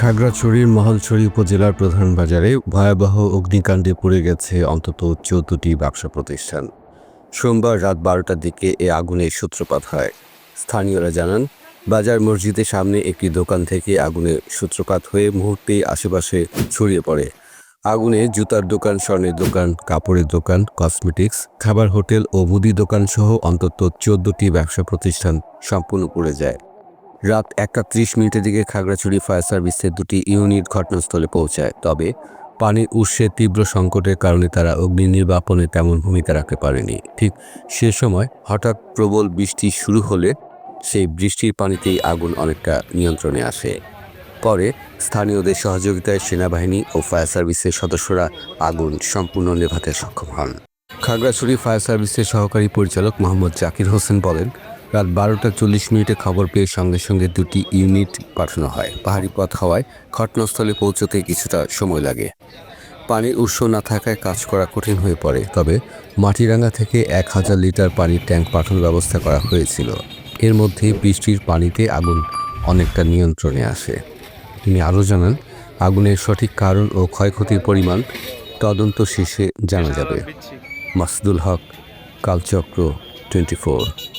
খাগড়াছড়ির মহলছড়ি উপজেলার প্রধান বাজারে ভয়াবহ অগ্নিকাণ্ডে পুড়ে গেছে অন্তত চৌদ্দটি ব্যবসা প্রতিষ্ঠান। সোমবার রাত বারোটার দিকে এ আগুনের সূত্রপাত হয়। স্থানীয়রা জানান, বাজার মসজিদের সামনে একটি দোকান থেকে আগুনের সূত্রপাত হয়ে মুহূর্তেই আশেপাশে ছড়িয়ে পড়ে। আগুনে জুতার দোকান, স্বর্ণের দোকান, কাপড়ের দোকান, কসমেটিক্স, খাবার হোটেল ও মুদি দোকান সহ অন্তত চোদ্দটি ব্যবসা প্রতিষ্ঠান সম্পূর্ণ পুড়ে যায়। রাত একটা ত্রিশ মিনিটের দিকে খাগড়াছড়ি ফায়ার সার্ভিসের দুটি ইউনিট ঘটনাস্থলে পৌঁছায়, তবে পানির উৎসের তীব্র সংকটের কারণে তারা অগ্নি নির্বাপনে তেমন ভূমিকা রাখতে পারেনি। ঠিক সে সময় হঠাৎ প্রবল বৃষ্টি শুরু হলে সেই বৃষ্টির পানিতেই আগুন অনেকটা নিয়ন্ত্রণে আসে। পরে স্থানীয়দের সহযোগিতায় সেনাবাহিনী ও ফায়ার সার্ভিসের সদস্যরা আগুন সম্পূর্ণ নেভাতে সক্ষম হন। খাগড়াছড়ি ফায়ার সার্ভিসের সহকারী পরিচালক মোহাম্মদ জাকির হোসেন বলেন, রাত বারোটা চল্লিশ মিনিটে খবর পেয়ে সঙ্গে সঙ্গে দুটি ইউনিট পাঠানো হয়। পাহাড়ি পথ হওয়ায় ঘটনাস্থলে পৌঁছতে কিছুটা সময় লাগে। পানির উৎস না থাকায় কাজ করা কঠিন হয়ে পড়ে, তবে মাটিরাঙ্গা থেকে এক হাজার লিটার পানির ট্যাঙ্ক পাঠানোর ব্যবস্থা করা হয়েছিল। এর মধ্যে বৃষ্টির পানিতে আগুন অনেকটা নিয়ন্ত্রণে আসে। তিনি আরও জানান, আগুনের সঠিক কারণ ও ক্ষয়ক্ষতির পরিমাণ তদন্ত শেষে জানা যাবে। Masdul Haque, Kalchakra twenty four.